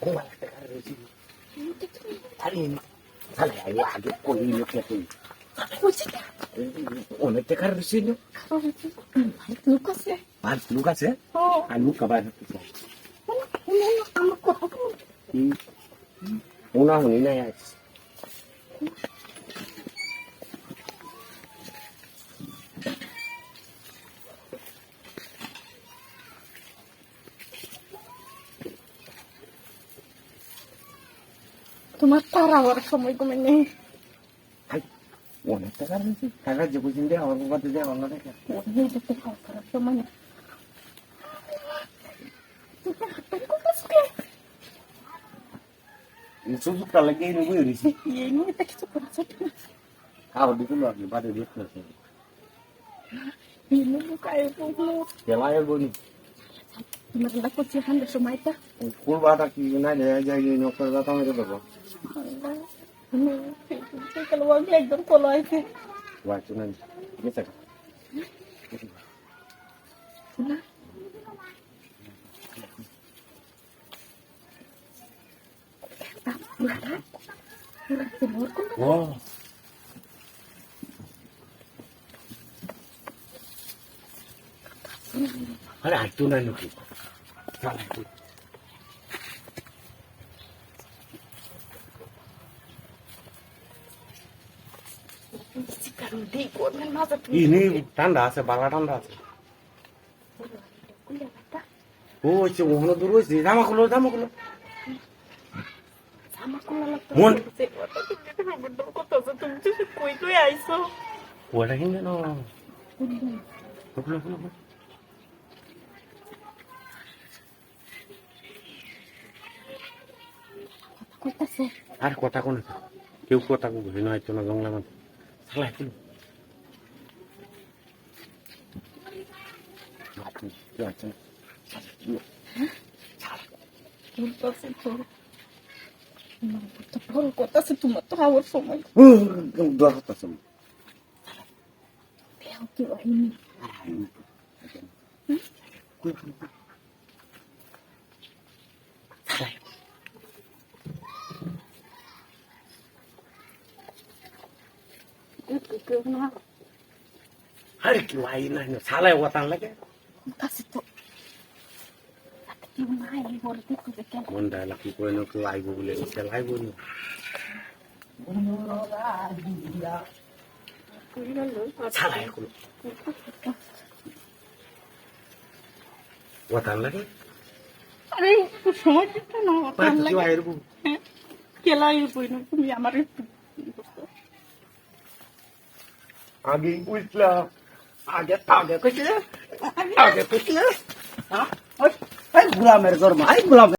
kowa ya tsaka da shi te 止まったら俺さもうごめんねはいもう寝たからです高い自己人で俺が出てるのだけどもう寝ててからからしょうまね Susuk kalau lagi ini gue sih. Iya ini kita kisah perasaan. Kau di sini lagi pada dia terus. Ini buka itu lu. Yang lain bu nih. Bener-bener kucihan di itu. Kul batak kini aja aja ini nyokap datang itu. ఇక్కడ వంకలు ఎగ్దాం పొలం అయితే అరే అట్టు నన్ను చాలా আমার কোন লাগতো মন কত আছে। তুমি তো কই কই আইছো ওটা কিন্তু না? খুলো খুলো খুলো কইতাছে। আর কথা কোন কেউ কথা কো ঘুরে নয়তো না জঙ্গলা মধ্যে। তোমার তো আওয়ার সময় কি না আরে না ওতান লাগে তো কেউ কই না কেউ আইব বলে সে লাইব না সালাই খুলো ওতান লাগে আরে সময় দিতে না পাঁচ লাগে কেলাই বই না তুমি আমার একটু আগে বুঝলাম আগে আগে কইছিলে আগে কইছিলে হ্যাঁ ওই গোলামের গরম আই গোলাম